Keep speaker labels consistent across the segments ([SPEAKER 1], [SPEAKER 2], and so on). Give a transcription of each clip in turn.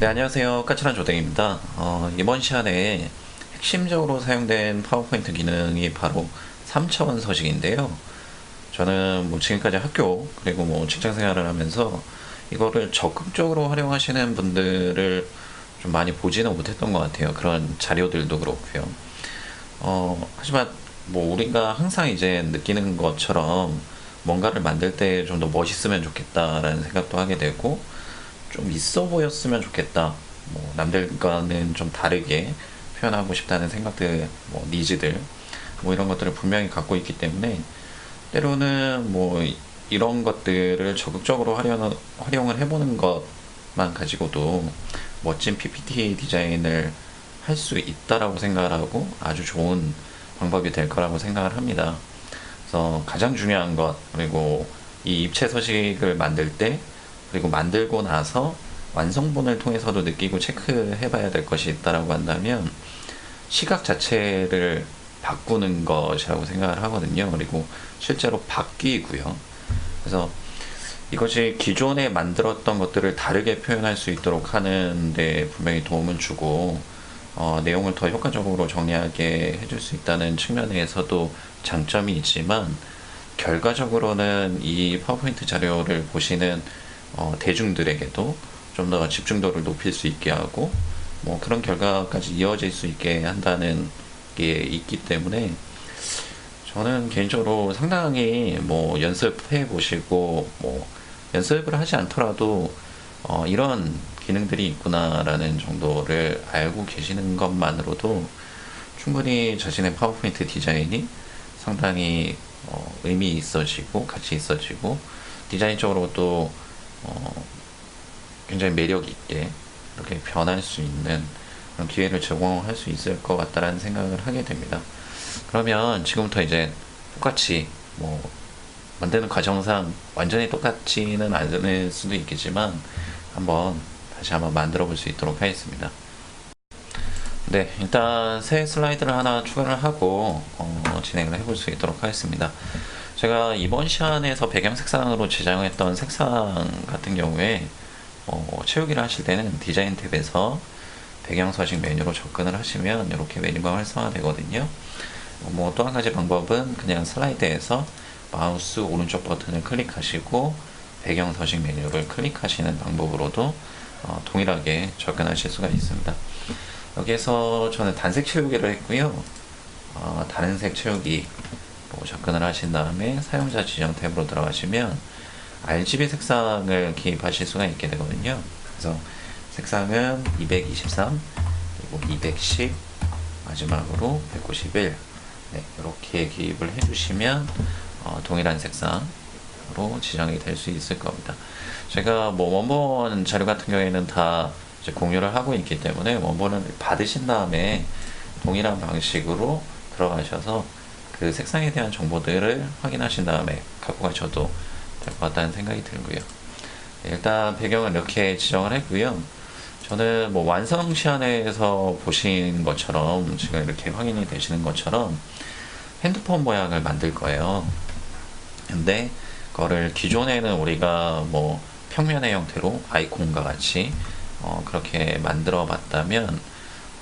[SPEAKER 1] 네, 안녕하세요. 까칠한 조댕입니다. 어, 이번 시간에 핵심적으로 사용된 파워포인트 기능이 바로 3차원 서식인데요. 저는 뭐 지금까지 학교 그리고 뭐 직장 생활을 하면서 이거를 적극적으로 활용하시는 분들을 좀 많이 보지는 못했던 것 같아요. 그런 자료들도 그렇고요. 어, 하지만 뭐 우리가 항상 이제 느끼는 것처럼 뭔가를 만들 때 좀 더 멋있으면 좋겠다라는 생각도 하게 되고 좀 있어 보였으면 좋겠다. 뭐 남들과는 좀 다르게 표현하고 싶다는 생각들, 뭐 니즈들, 뭐 이런 것들을 분명히 갖고 있기 때문에 때로는 뭐 이런 것들을 적극적으로 활용, 활용을 해보는 것만 가지고도 멋진 PPT 디자인을 할 수 있다라고 생각을 하고 아주 좋은 방법이 될 거라고 생각을 합니다. 그래서 가장 중요한 것 그리고 이 입체 서식을 만들 때 그리고 만들고 나서 완성본을 통해서도 느끼고 체크해 봐야 될 것이 있다라고 한다면 시각 자체를 바꾸는 것이라고 생각을 하거든요. 그리고 실제로 바뀌고요. 그래서 이것이 기존에 만들었던 것들을 다르게 표현할 수 있도록 하는데 분명히 도움을 주고 어, 내용을 더 효과적으로 정리하게 해줄 수 있다는 측면에서도 장점이 있지만 결과적으로는 이 파워포인트 자료를 보시는 어, 대중들에게도 좀 더 집중도를 높일 수 있게 하고 뭐 그런 결과까지 이어질 수 있게 한다는 게 있기 때문에 저는 개인적으로 상당히 뭐 연습해 보시고 뭐 연습을 하지 않더라도 어, 이런 기능들이 있구나라는 정도를 알고 계시는 것만으로도 충분히 자신의 파워포인트 디자인이 상당히 어, 의미 있어지고 가치 있어지고 디자인적으로 또 어, 굉장히 매력 있게 이렇게 변할 수 있는 그런 기회를 제공할 수 있을 것 같다라는 생각을 하게 됩니다. 그러면 지금부터 이제 똑같이 뭐 만드는 과정상 완전히 똑같지는 않을 수도 있겠지만 한번 다시 한번 만들어 볼 수 있도록 하겠습니다. 네, 일단 새 슬라이드를 하나 추가를 하고 어, 진행을 해볼 수 있도록 하겠습니다. 제가 이번 시간에서 배경 색상으로 지정했던 색상 같은 경우에 어, 채우기를 하실 때는 디자인 탭에서 배경 서식 메뉴로 접근을 하시면 이렇게 메뉴가 활성화 되거든요. 어, 뭐또 한 가지 방법은 그냥 슬라이드에서 마우스 오른쪽 버튼을 클릭하시고 배경 서식 메뉴를 클릭하시는 방법으로도 어, 동일하게 접근하실 수가 있습니다. 여기에서 저는 단색 채우기를 했고요. 어, 다른 색 채우기 뭐 접근을 하신 다음에 사용자 지정 탭으로 들어가시면 RGB 색상을 기입하실 수가 있게 되거든요. 그래서 색상은 223 그리고 210 마지막으로 191 네, 이렇게 기입을 해주시면 어, 동일한 색상으로 지정이 될 수 있을 겁니다. 제가 뭐 원본 자료 같은 경우에는 다 공유를 하고 있기 때문에 원본을 받으신 다음에 동일한 방식으로 들어가셔서 그 색상에 대한 정보들을 확인하신 다음에 갖고 가셔도 될 것 같다는 생각이 들고요. 일단 배경을 이렇게 지정을 했고요. 저는 뭐 완성 시안에서 보신 것처럼 지금 이렇게 확인이 되시는 것처럼 핸드폰 모양을 만들 거예요. 근데 그거를 기존에는 우리가 뭐 평면의 형태로 아이콘과 같이 어 그렇게 만들어 봤다면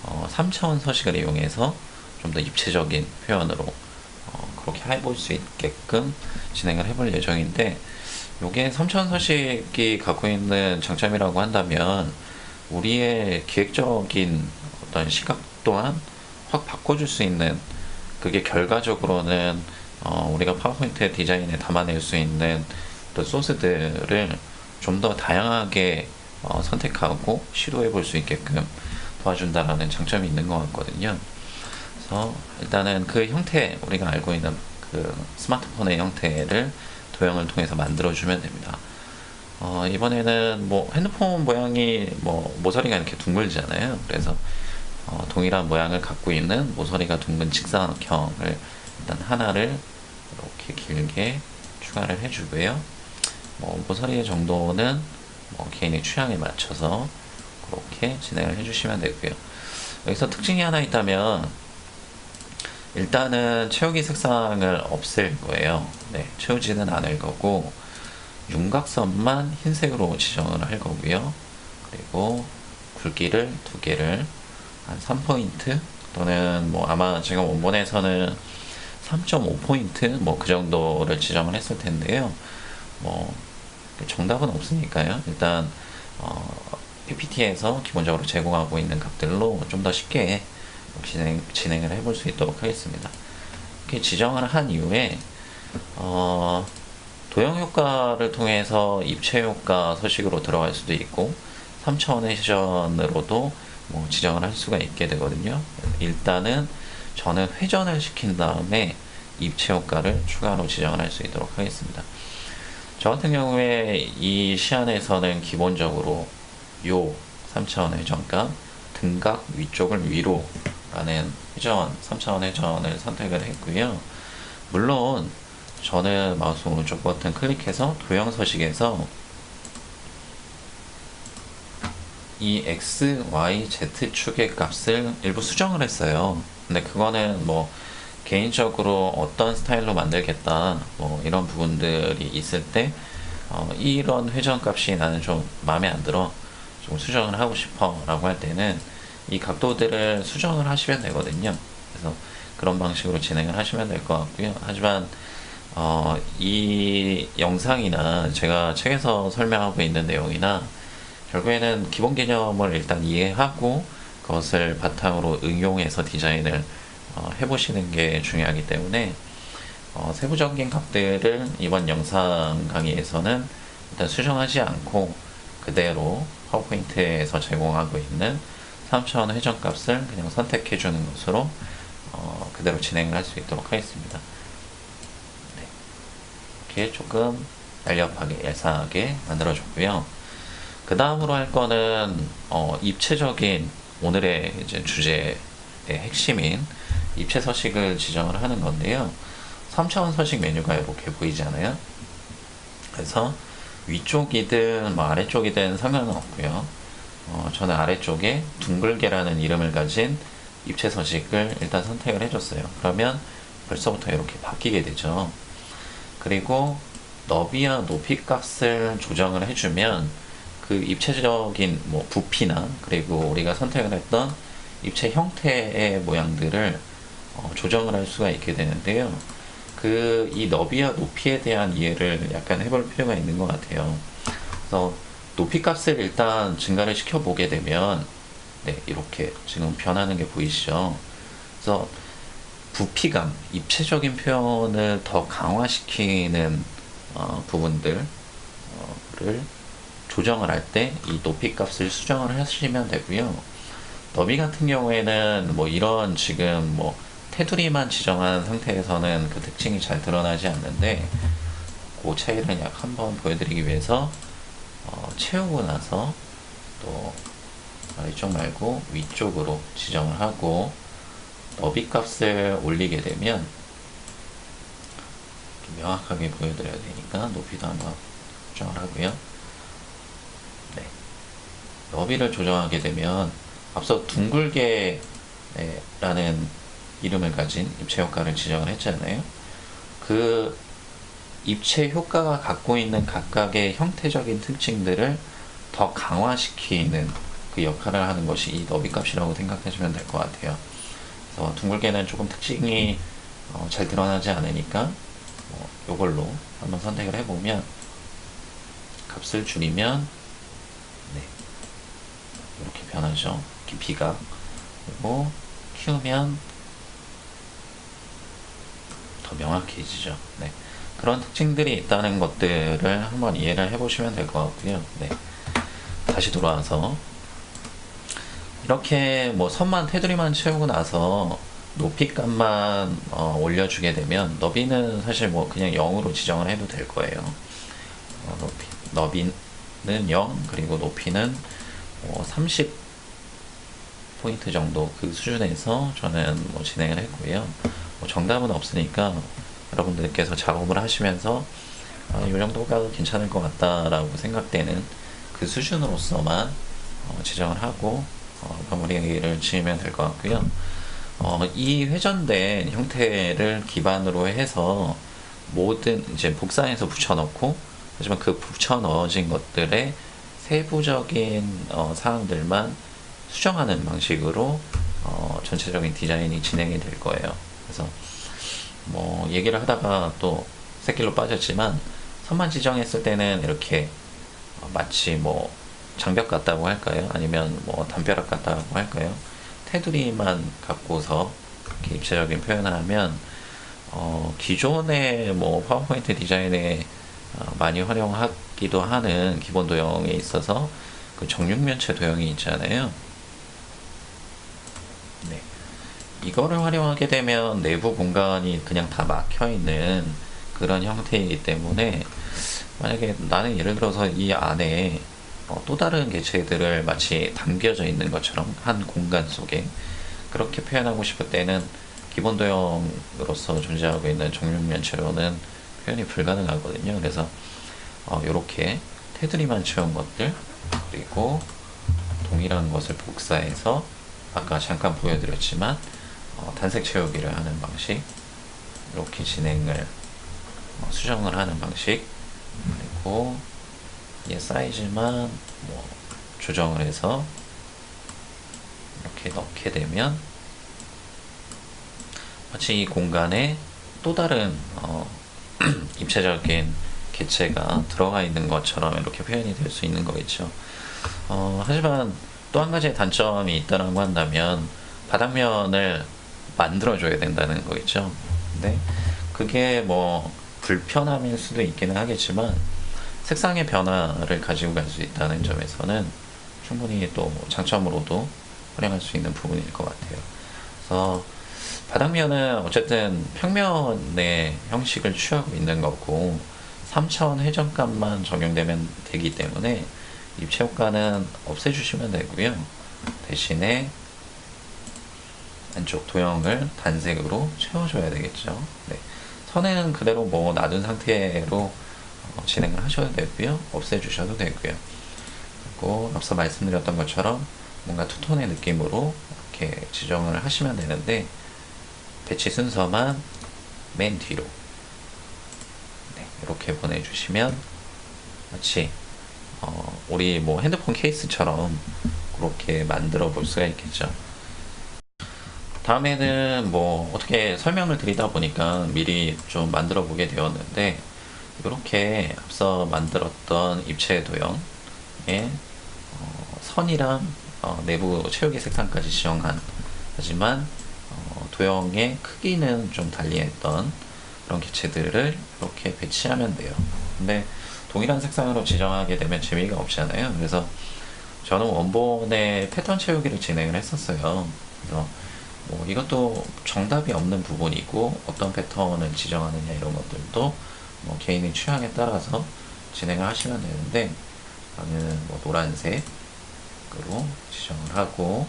[SPEAKER 1] 어 3차원 서식을 이용해서 좀 더 입체적인 표현으로 어 그렇게 해볼 수 있게끔 진행을 해볼 예정인데 이게 3차원 서식이 갖고 있는 장점이라고 한다면 우리의 기획적인 어떤 시각 또한 확 바꿔줄 수 있는 그게 결과적으로는 어, 우리가 파워포인트 디자인에 담아낼 수 있는 또 소스들을 좀 더 다양하게 어, 선택하고 시도해 볼 수 있게끔 도와준다라는 장점이 있는 것 같거든요. 그래서 일단은 그 형태 우리가 알고 있는 그 스마트폰의 형태를 도형을 통해서 만들어주면 됩니다. 어, 이번에는 뭐 핸드폰 모양이 뭐 모서리가 이렇게 둥글잖아요. 그래서 어, 동일한 모양을 갖고 있는 모서리가 둥근 직사각형을 일단 하나를 이렇게 길게 추가를 해주고요. 뭐 모서리의 정도는 뭐 개인의 취향에 맞춰서 그렇게 진행을 해주시면 되고요. 여기서 특징이 하나 있다면 일단은 채우기 색상을 없앨 거예요. 네, 채우지는 않을 거고 윤곽선만 흰색으로 지정을 할 거고요. 그리고 굵기를 두 개를 한 3포인트 또는 뭐 아마 제가 원본에서는 3.5포인트 뭐 그 정도를 지정을 했을 텐데요. 뭐 정답은 없으니까요. 일단 어, PPT에서 기본적으로 제공하고 있는 값들로 좀 더 쉽게 진행, 진행을 해볼 수 있도록 하겠습니다. 이렇게 지정을 한 이후에 어, 도형 효과를 통해서 입체 효과 서식으로 들어갈 수도 있고 3차원 회전으로도 뭐 지정을 할 수가 있게 되거든요. 일단은 저는 회전을 시킨 다음에 입체 효과를 추가로 지정을 할 수 있도록 하겠습니다. 저 같은 경우에 이 시안에서는 기본적으로 요 3차원 회전과 등각 위쪽을 위로 라는 회전, 3차원 회전을 선택을 했고요. 물론 저는 마우스 오른쪽 버튼 클릭해서 도형 서식에서 이 x, y, z 축의 값을 일부 수정을 했어요. 근데 그거는 뭐 개인적으로 어떤 스타일로 만들겠다 뭐 이런 부분들이 있을 때 어, 이런 회전 값이 나는 좀 마음에 안 들어 좀 수정을 하고 싶어 라고 할 때는 이 각도들을 수정을 하시면 되거든요. 그래서 그런 방식으로 진행을 하시면 될 것 같고요. 하지만 어, 이 영상이나 제가 책에서 설명하고 있는 내용이나 결국에는 기본 개념을 일단 이해하고 그것을 바탕으로 응용해서 디자인을 어, 해보시는 게 중요하기 때문에 어, 세부적인 값들을 이번 영상 강의에서는 일단 수정하지 않고 그대로 파워포인트에서 제공하고 있는 3차원 회전 값을 그냥 선택해 주는 것으로 어, 그대로 진행을 할 수 있도록 하겠습니다. 네. 이렇게 조금 날렵하게 얄쌍하게 만들어줬고요. 그 다음으로 할 거는 어, 입체적인 오늘의 이제 주제의 핵심인 입체 서식을 지정을 하는 건데요. 3차원 서식 메뉴가 이렇게 보이잖아요. 그래서 위쪽이든 뭐 아래쪽이든 상관은 없고요. 어, 저는 아래쪽에 둥글게라는 이름을 가진 입체 서식을 일단 선택을 해줬어요. 그러면 벌써부터 이렇게 바뀌게 되죠. 그리고 너비와 높이 값을 조정을 해주면 그 입체적인 뭐 부피나 그리고 우리가 선택을 했던 입체 형태의 모양들을 어, 조정을 할 수가 있게 되는데요. 그 이 너비와 높이에 대한 이해를 약간 해볼 필요가 있는 것 같아요. 그래서 높이 값을 일단 증가를 시켜 보게 되면 네, 이렇게 지금 변하는 게 보이시죠? 그래서 부피감, 입체적인 표현을 더 강화시키는 어, 부분들을 조정을 할 때 이 높이 값을 수정을 하시면 되고요. 너비 같은 경우에는 뭐 이런 지금 뭐 테두리만 지정한 상태에서는 그 특징이 잘 드러나지 않는데 그 차이를 약 한번 보여드리기 위해서 어, 채우고 나서 또 아래쪽 말고 위쪽으로 지정을 하고 너비 값을 올리게 되면 명확하게 보여드려야 되니까 높이도 한번 조정을 하고요. 네. 너비를 조정하게 되면 앞서 둥글게 네, 라는 이름을 가진 입체 효과를 지정을 했잖아요. 그 입체 효과가 갖고 있는 각각의 형태적인 특징들을 더 강화시키는 그 역할을 하는 것이 이 너비 값이라고 생각하시면 될 것 같아요. 그래서 둥글게는 조금 특징이 어, 잘 드러나지 않으니까 뭐 이걸로 한번 선택을 해보면 값을 줄이면 네, 이렇게 변하죠. 깊이가 그리고 키우면 더 명확해지죠. 네. 그런 특징들이 있다는 것들을 한번 이해를 해보시면 될 것 같고요. 네. 다시 돌아와서 이렇게 뭐 선만 테두리만 채우고 나서 높이 값만 어, 올려주게 되면 너비는 사실 뭐 그냥 0으로 지정을 해도 될 거예요. 어, 높이, 너비 는 0 그리고 높이는 뭐 30 포인트 정도 그 수준에서 저는 뭐 진행을 했고요. 뭐 정답은 없으니까 여러분들께서 작업을 하시면서 아, 이 정도가 괜찮을 것 같다라고 생각되는 그 수준으로서만 어, 지정을 하고 어, 마무리를 지으면 될 것 같고요. 어, 이 회전된 형태를 기반으로 해서 모든 이제 복사해서 붙여넣고 하지만 그 붙여 넣어진 것들의 세부적인 어, 사항들만 수정하는 방식으로 어, 전체적인 디자인이 진행이 될 거예요. 그래서 뭐 얘기를 하다가 또 새길로 빠졌지만 선만 지정했을 때는 이렇게 어, 마치 뭐 장벽 같다고 할까요? 아니면 뭐 담벼락 같다고 할까요? 테두리만 갖고서 이렇게 입체적인 표현을 하면 어, 기존의 뭐 파워포인트 디자인에 어, 많이 활용하기도 하는 기본 도형에 있어서 그 정육면체 도형이 있잖아요. 네. 이거를 활용하게 되면 내부 공간이 그냥 다 막혀 있는 그런 형태이기 때문에 만약에 나는 예를 들어서 이 안에 어, 또 다른 개체들을 마치 담겨져 있는 것처럼 한 공간 속에 그렇게 표현하고 싶을 때는 기본 도형으로서 존재하고 있는 정육면체로는 표현이 불가능하거든요. 그래서 어, 이렇게 테두리만 채운 것들 그리고 동일한 것을 복사해서 아까 잠깐 보여드렸지만 어, 단색 채우기를 하는 방식 이렇게 진행을 어, 수정을 하는 방식 그리고 얘 사이즈만 뭐 조정을 해서 이렇게 넣게 되면 마치 이 공간에 또 다른 어, 입체적인 개체가 들어가 있는 것처럼 이렇게 표현이 될 수 있는 거겠죠. 어, 하지만 또 한 가지의 단점이 있다고 한다면 바닥면을 만들어줘야 된다는 거겠죠. 근데 그게 뭐 불편함일 수도 있기는 하겠지만 색상의 변화를 가지고 갈 수 있다는 점에서는 충분히 또 장점으로도 활용할 수 있는 부분일 것 같아요. 그래서 바닥면은 어쨌든 평면의 형식을 취하고 있는 거고 3차원 회전감만 적용되면 되기 때문에 입체 효과는 없애주시면 되고요. 대신에 안쪽 도형을 단색으로 채워줘야 되겠죠. 네. 선에는 그대로 뭐 놔둔 상태로 어, 진행을 하셔도 되고요. 없애주셔도 되고요. 그리고 앞서 말씀드렸던 것처럼 뭔가 투톤의 느낌으로 이렇게 지정을 하시면 되는데 배치 순서만 맨 뒤로 네, 이렇게 보내주시면 마치 어, 우리 뭐 핸드폰 케이스처럼 그렇게 만들어 볼 수가 있겠죠. 다음에는 뭐 어떻게 설명을 드리다 보니까 미리 좀 만들어 보게 되었는데 이렇게 앞서 만들었던 입체 도형의 어, 선이랑 어, 내부 채우기 색상까지 지정한 하지만 어, 도형의 크기는 좀 달리했던 그런 개체들을 이렇게 배치하면 돼요. 근데 동일한 색상으로 지정하게 되면 재미가 없잖아요. 그래서 저는 원본의 패턴 채우기를 진행을 했었어요. 그래서 뭐 이것도 정답이 없는 부분이고 어떤 패턴을 지정하느냐 이런 것들도 뭐 개인의 취향에 따라서 진행을 하시면 되는데 저는 뭐 노란색으로 지정을 하고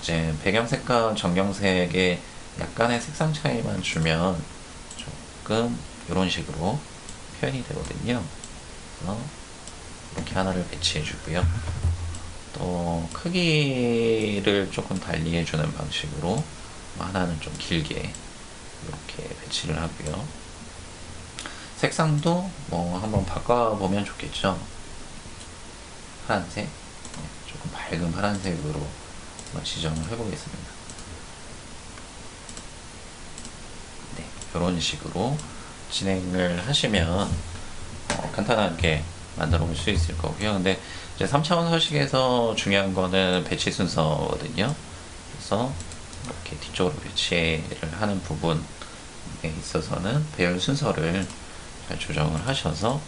[SPEAKER 1] 이제 배경색과 전경색에 약간의 색상 차이만 주면 조금 이런 식으로 표현이 되거든요. 그래서 이렇게 하나를 배치해 주고요. 또 크기를 조금 달리 해주는 방식으로 하나는 좀 길게 이렇게 배치를 하고요. 색상도 뭐 한번 바꿔보면 좋겠죠. 파란색, 네, 조금 밝은 파란색으로 지정을 해보겠습니다. 네, 이런 식으로 진행을 하시면 어, 간단하게 만들어 볼 수 있을 거고요. 근데 이제 3차원 서식에서 중요한 거는 배치 순서거든요. 그래서 이렇게 뒤쪽으로 배치를 하는 부분에 있어서는 배열 순서를 잘 조정을 하셔서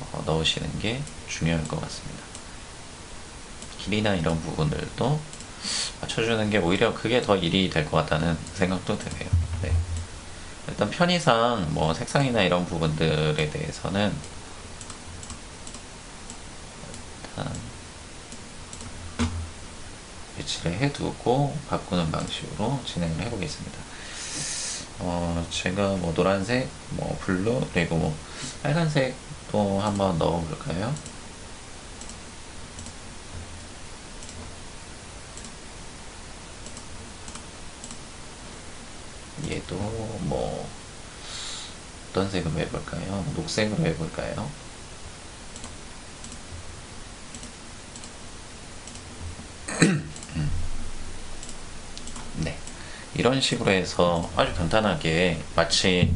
[SPEAKER 1] 어, 넣으시는 게 중요할 것 같습니다. 길이나 이런 부분들도 맞춰주는 게 오히려 그게 더 일이 될 것 같다는 생각도 드네요. 네. 일단 편의상 뭐 색상이나 이런 부분들에 대해서는 일단 배치를 해두고 바꾸는 방식으로 진행을 해보겠습니다. 어, 제가 뭐 노란색, 뭐 블루, 그리고 뭐 빨간색도 한번 넣어볼까요? 얘도 뭐 어떤 색으로 해볼까요? 녹색으로 해볼까요? 이런 식으로 해서 아주 간단하게 마치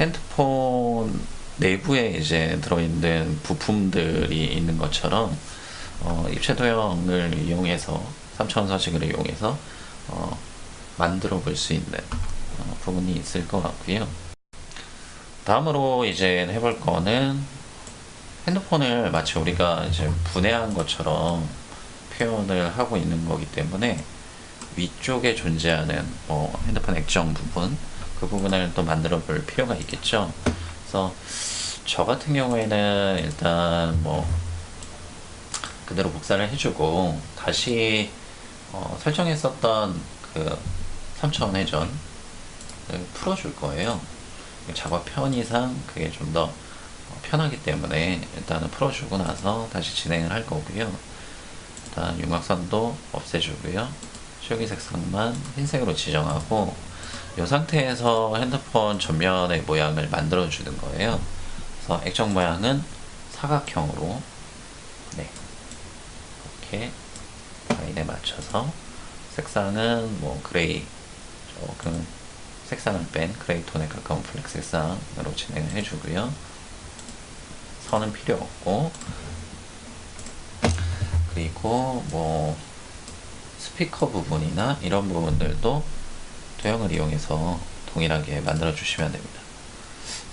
[SPEAKER 1] 핸드폰 내부에 이제 들어있는 부품들이 있는 것처럼 어, 입체 도형을 이용해서 3차원 서식을 이용해서 어, 만들어 볼 수 있는 어, 부분이 있을 것 같고요. 다음으로 이제 해볼 거는 핸드폰을 마치 우리가 이제 분해한 것처럼 표현을 하고 있는 거기 때문에 위쪽에 존재하는 뭐 핸드폰 액정 부분 그 부분을 또 만들어 볼 필요가 있겠죠. 그래서 저 같은 경우에는 일단 뭐 그대로 복사를 해주고 다시 어, 설정했었던 그 3차원 회전을 풀어줄 거예요. 작업 편의상 그게 좀 더 편하기 때문에 일단은 풀어주고 나서 다시 진행을 할 거고요. 일단 윤곽선도 없애주고요. 실기 색상만 흰색으로 지정하고 이 상태에서 핸드폰 전면의 모양을 만들어 주는 거예요. 그래서 액정 모양은 사각형으로 네 이렇게 라인에 맞춰서 색상은 뭐 그레이 조금 색상을 뺀 그레이 톤에 가까운 블랙 색상으로 진행을 해주고요. 선은 필요 없고 그리고 뭐 스피커 부분이나 이런 부분들도 도형을 이용해서 동일하게 만들어 주시면 됩니다.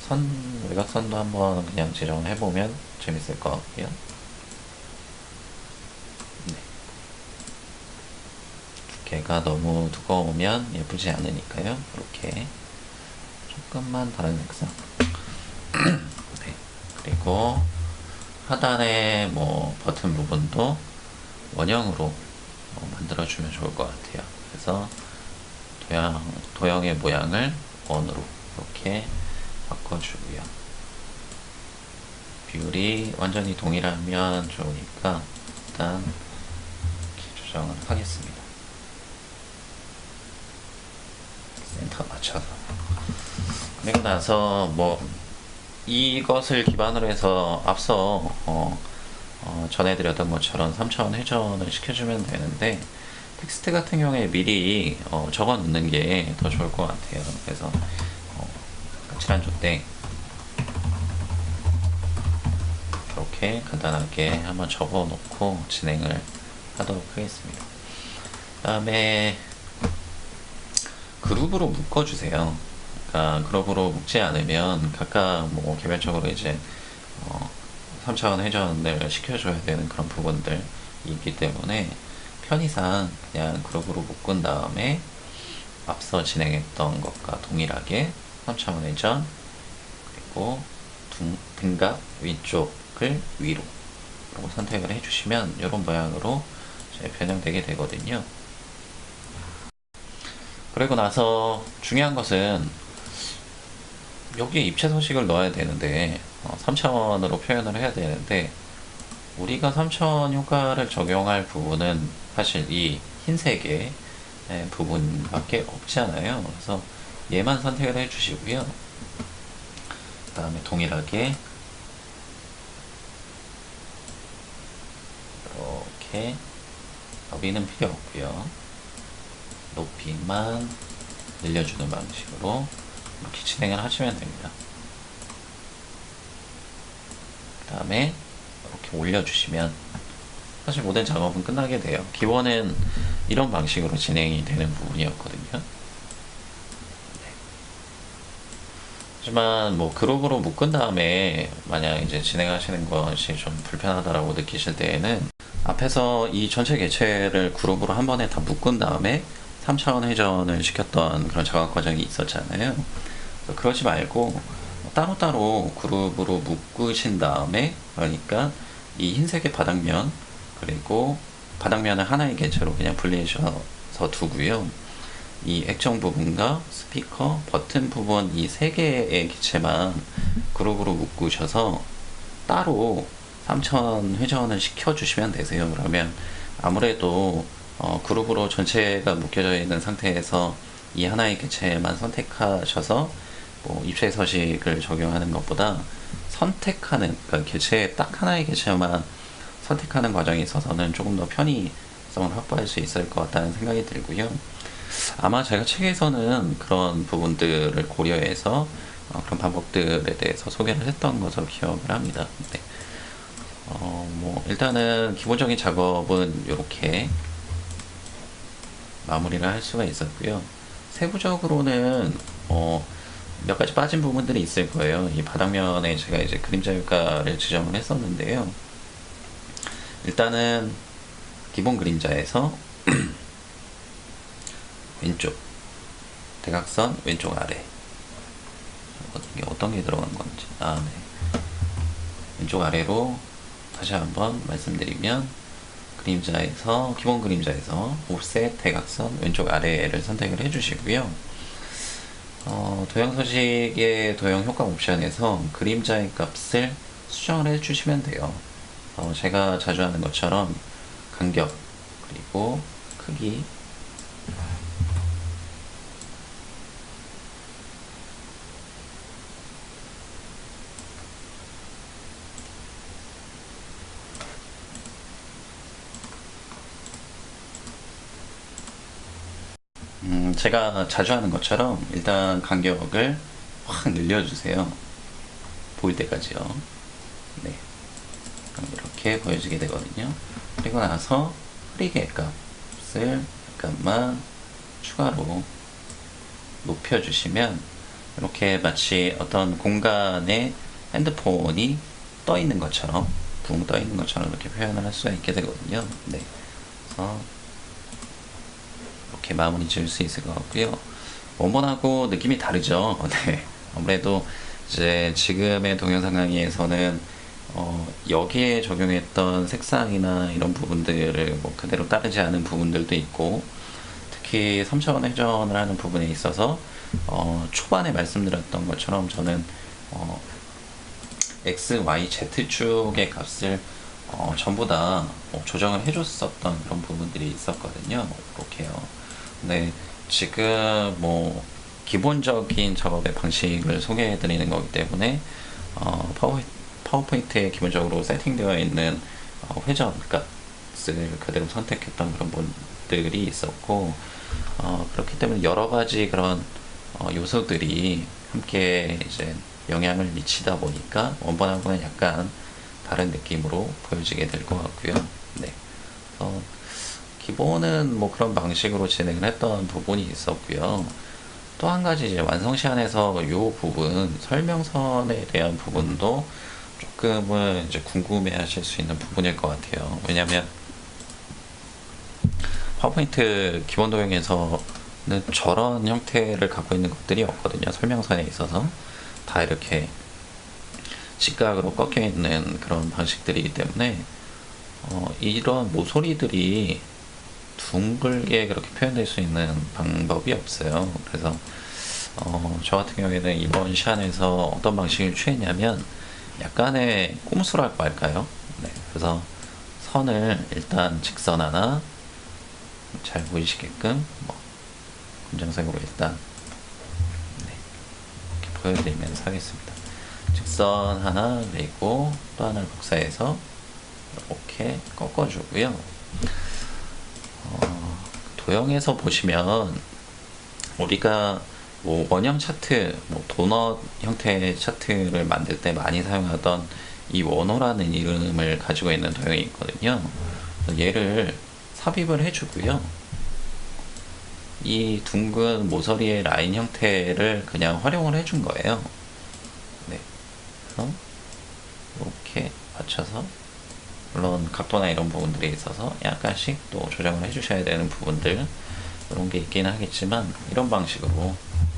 [SPEAKER 1] 선 외곽선도 한번 그냥 지정을 해보면 재밌을 것 같고요. 네. 두께가 너무 두꺼우면 예쁘지 않으니까요. 이렇게 조금만 다른 색상. 네. 그리고 하단에 뭐 버튼 부분도 원형으로 어, 만들어주면 좋을 것 같아요. 그래서 도형, 도형의 모양을 원으로 이렇게 바꿔주고요. 비율이 완전히 동일하면 좋으니까 일단 이렇게 조정을 하겠습니다. 센터 맞춰서 그리고 나서 뭐 이것을 기반으로 해서 앞서 어, 어, 전해드렸던 것처럼 3차원 회전을 시켜주면 되는데 텍스트 같은 경우에 미리 어, 적어 놓는 게 더 좋을 것 같아요. 그래서 어, 까칠한 때 이렇게 간단하게 한번 적어 놓고 진행을 하도록 하겠습니다. 그 다음에 그룹으로 묶어주세요. 그러니까 그룹으로 묶지 않으면 각각 뭐 개별적으로 이제 어, 3차원 회전을 시켜줘야 되는 그런 부분들이 있기 때문에 편의상 그냥 그룹으로 묶은 다음에 앞서 진행했던 것과 동일하게 3차원 회전 그리고 등, 등갑 위쪽을 위로 그리고 선택을 해주시면 이런 모양으로 변형되게 되거든요. 그리고 나서 중요한 것은 여기에 입체 서식을 넣어야 되는데 어, 3차원으로 표현을 해야 되는데 우리가 3차원 효과를 적용할 부분은 사실 이 흰색의 예, 부분밖에 없잖아요. 그래서 얘만 선택을 해주시고요. 그 다음에 동일하게 이렇게 너비는 필요 없고요. 높이만 늘려주는 방식으로 이렇게 진행을 하시면 됩니다. 그 다음에 이렇게 올려주시면 사실 모든 작업은 끝나게 돼요. 기본은 이런 방식으로 진행이 되는 부분이었거든요. 네. 하지만 뭐 그룹으로 묶은 다음에 만약 이제 진행하시는 것이 좀 불편하다라고 느끼실 때에는 앞에서 이 전체 개체를 그룹으로 한 번에 다 묶은 다음에 3차원 회전을 시켰던 그런 작업 과정이 있었잖아요. 그러지 말고 따로따로 그룹으로 묶으신 다음에 그러니까 이 흰색의 바닥면 그리고 바닥면을 하나의 개체로 그냥 분리해서 두고요. 이 액정 부분과 스피커, 버튼 부분 이 세 개의 기체만 그룹으로 묶으셔서 따로 3천 회전을 시켜주시면 되세요. 그러면 아무래도 어, 그룹으로 전체가 묶여져 있는 상태에서 이 하나의 개체만 선택하셔서 뭐 입체 서식을 적용하는 것보다 선택하는 그러니까 개체 딱 하나의 개체만 선택하는 과정에 있어서는 조금 더 편의성을 확보할 수 있을 것 같다는 생각이 들고요. 아마 제가 책에서는 그런 부분들을 고려해서 어, 그런 방법들에 대해서 소개를 했던 것으로 기억을 합니다. 네. 어, 뭐 일단은 기본적인 작업은 이렇게 마무리를 할 수가 있었고요. 세부적으로는 어, 몇 가지 빠진 부분들이 있을 거예요. 이 바닥면에 제가 이제 그림자 효과를 지정을 했었는데요. 일단은 기본 그림자에서 왼쪽 대각선 왼쪽 아래 이게 어떤 게 들어간 건지 아 네. 왼쪽 아래로 다시 한번 말씀드리면 그림자에서 기본 그림자에서 옵셋 대각선 왼쪽 아래를 선택을 해주시고요. 어, 도형 서식의 도형 효과 옵션에서 그림자의 값을 수정을 해주시면 돼요. 어, 제가 자주 하는 것처럼 간격 그리고 크기 음, 제가 자주 하는 것처럼 일단 간격을 확 늘려주세요. 보일 때까지요. 네. 이렇게 보여지게 되거든요. 그리고 나서 흐리게 값을 약간만 추가로 높여주시면 이렇게 마치 어떤 공간에 핸드폰이 떠 있는 것처럼 붕 떠 있는 것처럼 이렇게 표현을 할 수가 있게 되거든요. 네. 그래서 이렇게 마무리 지을 수 있을 것 같고요. 원본하고 느낌이 다르죠. 네. 아무래도 이제 지금의 동영상 강의에서는 어, 여기에 적용했던 색상이나 이런 부분들을 뭐 그대로 따르지 않은 부분들도 있고 특히 3차원 회전을 하는 부분에 있어서 어, 초반에 말씀드렸던 것처럼 저는 어, X, Y, Z 축의 값을 어, 전부 다 어, 조정을 해줬었던 그런 부분들이 있었거든요. 이렇게요. 근데 지금 뭐 기본적인 작업의 방식을 소개해 드리는 거기 때문에 어, 파워, 파워포인트에 기본적으로 세팅되어 있는 어, 회전 값을 그대로 선택했던 그런 분들이 있었고 어, 그렇기 때문에 여러 가지 그런 어, 요소들이 함께 이제 영향을 미치다 보니까 원본하고는 약간 다른 느낌으로 보여지게 될 것 같고요. 네. 어, 기본은 뭐 그런 방식으로 진행을 했던 부분이 있었고요. 또 한 가지 이제 완성 시안에서 이 부분 설명선에 대한 부분도 조금은 이제 궁금해 하실 수 있는 부분일 것 같아요. 왜냐면 파워포인트 기본 도형에서는 저런 형태를 갖고 있는 것들이 없거든요. 설명선에 있어서 다 이렇게 직각으로 꺾여 있는 그런 방식들이기 때문에 어, 이런 모서리들이 둥글게 그렇게 표현될 수 있는 방법이 없어요. 그래서 어, 저 같은 경우에는 이번 시안에서 어떤 방식을 취했냐면 약간의 꼼수랄까 할까요? 네, 그래서 선을 일단 직선 하나 잘 보이시게끔 뭐 검정색으로 일단 네, 이렇게 보여드리면서 하겠습니다. 직선 하나 그리고 또 하나를 복사해서 이렇게 꺾어주고요. 어, 도형에서 보시면 우리가 뭐 원형 차트, 뭐 도넛 형태의 차트를 만들 때 많이 사용하던 이 원호라는 이름을 가지고 있는 도형이 있거든요. 얘를 삽입을 해주고요. 이 둥근 모서리의 라인 형태를 그냥 활용을 해준 거예요. 네. 그래서 이렇게 맞춰서 물론 각도나 이런 부분들이 있어서 약간씩 또 조정을 해주셔야 되는 부분들 이런 게 있긴 하겠지만 이런 방식으로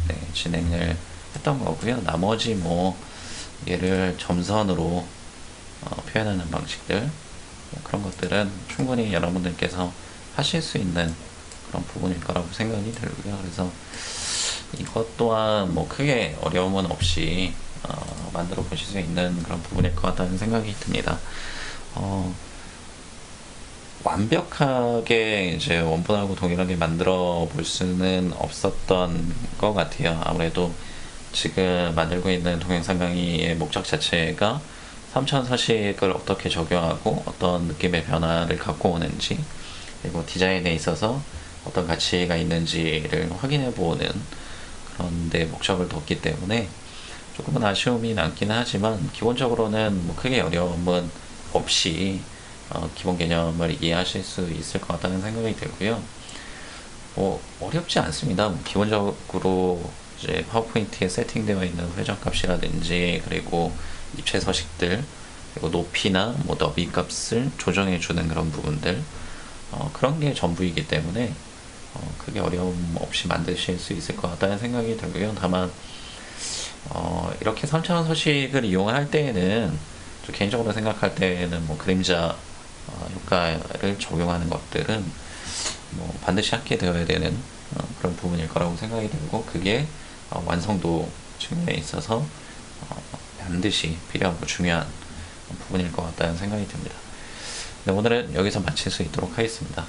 [SPEAKER 1] 네, 진행을 했던 거고요. 나머지 뭐 얘를 점선으로 어, 표현하는 방식들 뭐 그런 것들은 충분히 여러분들께서 하실 수 있는 그런 부분일 거라고 생각이 들고요. 그래서 이것 또한 뭐 크게 어려움은 없이 어, 만들어 보실 수 있는 그런 부분일 것 같다는 생각이 듭니다. 어, 완벽하게 이제 원본하고 동일하게 만들어 볼 수는 없었던 것 같아요. 아무래도 지금 만들고 있는 동영상 강의의 목적 자체가 3천 서식을 어떻게 적용하고 어떤 느낌의 변화를 갖고 오는지 그리고 디자인에 있어서 어떤 가치가 있는지를 확인해 보는 그런 데 목적을 뒀기 때문에 조금은 아쉬움이 남긴 하지만 기본적으로는 뭐 크게 어려움은 없이 어, 기본 개념을 이해하실 수 있을 것 같다는 생각이 들고요. 뭐 어렵지 않습니다. 뭐 기본적으로 이제 파워포인트에 세팅되어 있는 회전값이라든지 그리고 입체 서식들 그리고 높이나 뭐 너비 값을 조정해 주는 그런 부분들 어, 그런 게 전부이기 때문에 어, 크게 어려움 없이 만드실 수 있을 것 같다는 생각이 들고요. 다만 어, 이렇게 3차원 서식을 이용할 때에는 저 개인적으로 생각할 때는 뭐 그림자 어, 효과를 적용하는 것들은 뭐 반드시 하게 되어야 되는 어, 그런 부분일 거라고 생각이 들고 그게 어, 완성도 측면에 있어서 어, 반드시 필요하고 중요한 부분일 것 같다는 생각이 듭니다. 네, 오늘은 여기서 마칠 수 있도록 하겠습니다.